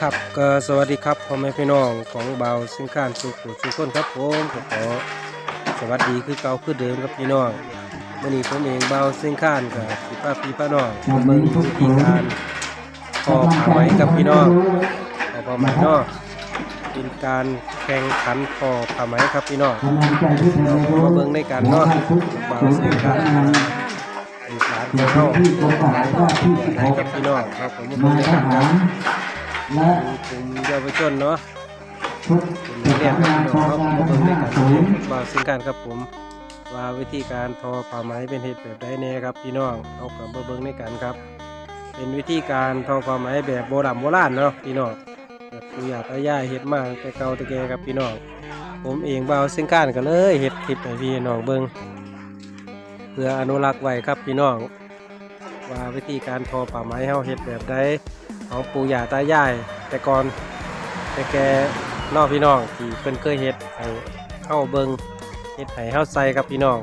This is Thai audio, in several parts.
ครับก็สวัสดีครับพ่อแม่พี่น้องของเบาสิงคานสุขุสุขคนครับผมก็ขอสวัสดีคือเก่าคือเดิมครับพี่น้องวันนี้ผมเองเบาสิงคานกับพี่ป้าพี่ป้าน้องมาเบิ่งวิธีการทอผ้าไหมกับพี่น้องทอผ้าไหมเนาะเป็นการแข่งขันทอผ้าไหมครับพี่น้องกำลังใจที่เธอรู้มาเบิ่งในการเนาะทุกเบาศูนย์สิปงระคาสานนงานเป็นร้านเดี๋ยวเข้าที่กรมทหารราบที่ให้กับพี่น้องครับผมมานาเบิ่งยในทการหาร และกลุ่มเยาวชนเนาะชุดผมประเรียสานนกับงานพี่กน้อองงครับการมาทั้เบิ่งงในห้าการศูนย์บาวสิงการครับผม ว่าวิธีการทอผ้าไหมเป็นเหตุแบบใดแน่ครับพี่น้องเอากลับมาเบิ่งในกันครับ เป็นวิธีการทอผ้าไหมแบบโบราณโบราณเนาะพี่น้องแบบปู่ย่าตายายเฮ็ดมาตั้งแต่เก่าแต่แก่ครับพี่น้องผมเองบาวสิงการก็เลยเฮ็ดคลิปให้พี่น้องเบิ่งเพื่ออนุรักษ์ไว้ครับพี่น้อง ว่าวิธีการทอผ้าไหมเฮาเฮ็ดแบบใดของปู่ย่าตายาย แต่ก่อนแต่แกนอกพี่น้องที่เพิ่นเคยเฮ็ดให้เฮาเบิงเฮ็ดให้เฮาใส่ครับพี่น้อง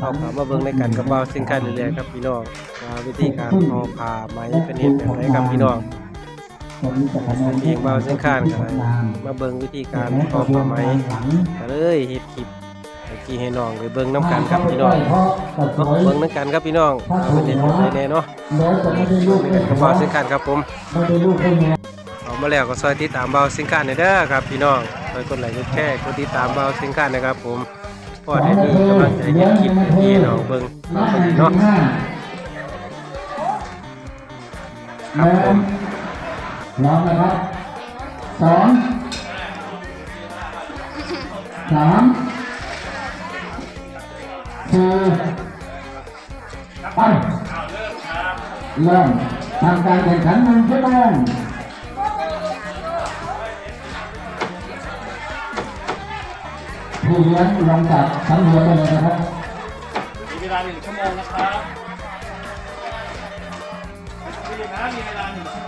เอาขามาเบิ่งในกันกับว่าสินค้าเรื่อยๆครับพี่น้องว่าวิธีการทอผ้าไหมเป็นเฮ็ดแบบไหนครับพี่น้องวันนี้จะทำผมเบาสินค้าก็ได้มาเบิ่งวิธีการทอผ้าไหมก็เลยเฮ็ดคลิป ให้พี่ให้น้องได้เบิ่งนํกันครับพี่น้องเพราะตัดสเนาะวยเบิ่งนํกันครับพี่น้องว่าเป็นเฮ็ดแบบไหนแน่เนาะแล้วจะไม่ได้ลูกเบิ่งกันกับว่าสินค้าครับผมไม่ได้ลูกให้แม่เอามาแล้วก็ซอยติดตามเบาสิงคานเด้อครับ พี่น้องซอยกดไลค์กดแชร์กดติดตามเบาสิงคานนะครับ ผมพอได้มีกำลังใจเฮ็ดคลิปให้พี่น้องเบิ่งนับพอหดีนึ่งเนาะห้าครับผมพร้อมนะครับสองสามสี่ ไปเริ่มทำการแข่งขันหนึ่งชั่วโมงผู้เลี้ยงลงจากสังเวียนได้เลยนะครับ มีเวลาหนึ่งชั่วโมงนะครับมีนะมีเวลาหนึ่งชั่วโมง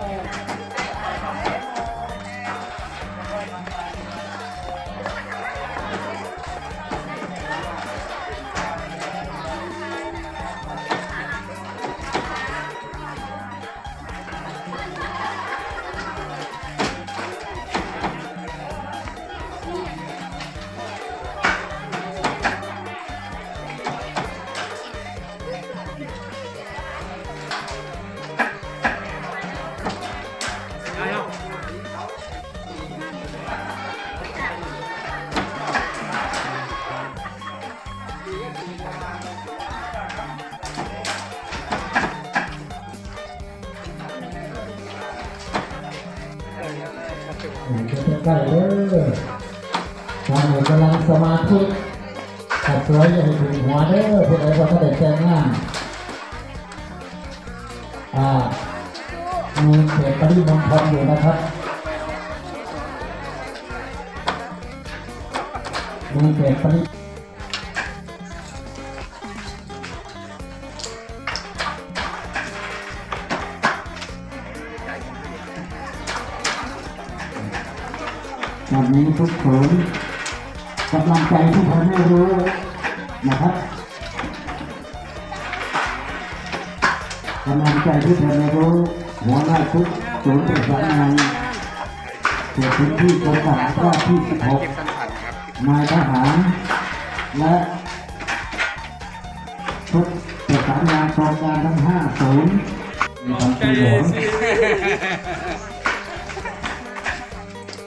ใกล้เลยทางหนูกำลังสมาธิขัดสวยอย่าให้ถึงหัวเด้อผู้ใดก็ไม่ได้แจ้งงานอ่ามีเขตปริมณฑลอยู่นะครับมีเขตปริ แบบนี้ทุกคนกำลังใจที่ผมไม่รู้นะครับกำลังใจที่ผมไม่รู้หัวหน้าทุกศูนย์ประสานงานเขตพื้นที่กรมทหารราบที่16นายทหารและชุดประสานงานกองการทั้งห้าศูนย์มีความช่วยเหลือ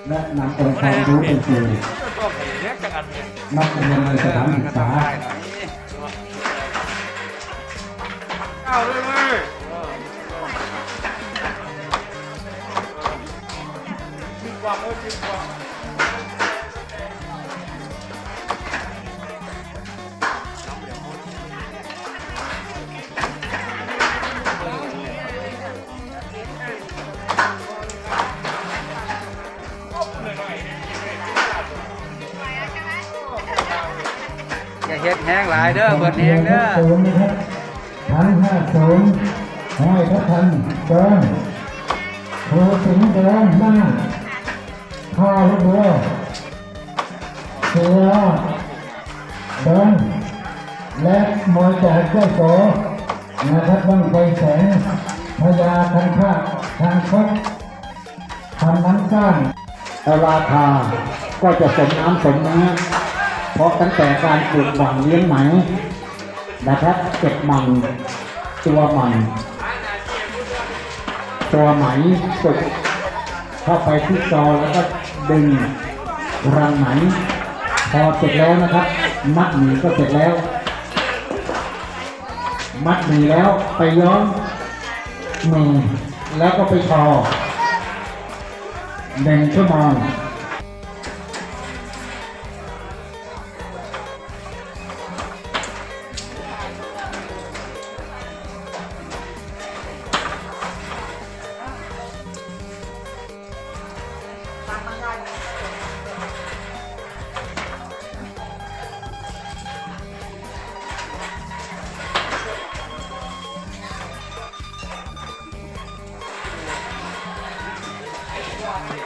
และนำองค์ความรู้ไปสู่นักเรียนในสถานศึกษาเอาเลยเว้ยจริงกว่าเออจริงกว่า อย่าเฮ็ดแห้งหลายเด้อเบิดเองเด้อศูนย์นะครับทั้งห้าศูนย์ห้อยพระพันเดินโคสิงเดินหน้าข้าลูกเรือเสือเดินและมอยจากเจ้าโสนะครับบ้างไฟแสงพญาทันพาทางคดทำนั้นสร้างราคาก็จะสมน้ำสมเนื้อ เพราะตั้งแต่การปลูกหมังเลี้ยงไหมนะครับเก็บหมังตัวหมังตัวไหมสุกเข้าไปที่ซอแล้วก็ดึงรังไหมพอเสร็จแล้วนะครับ มัดหมีก็เสร็จแล้ว มัดหมีแล้วไปย้อมมือแล้วก็ไปทอหนึ่งชั่วโมง 他们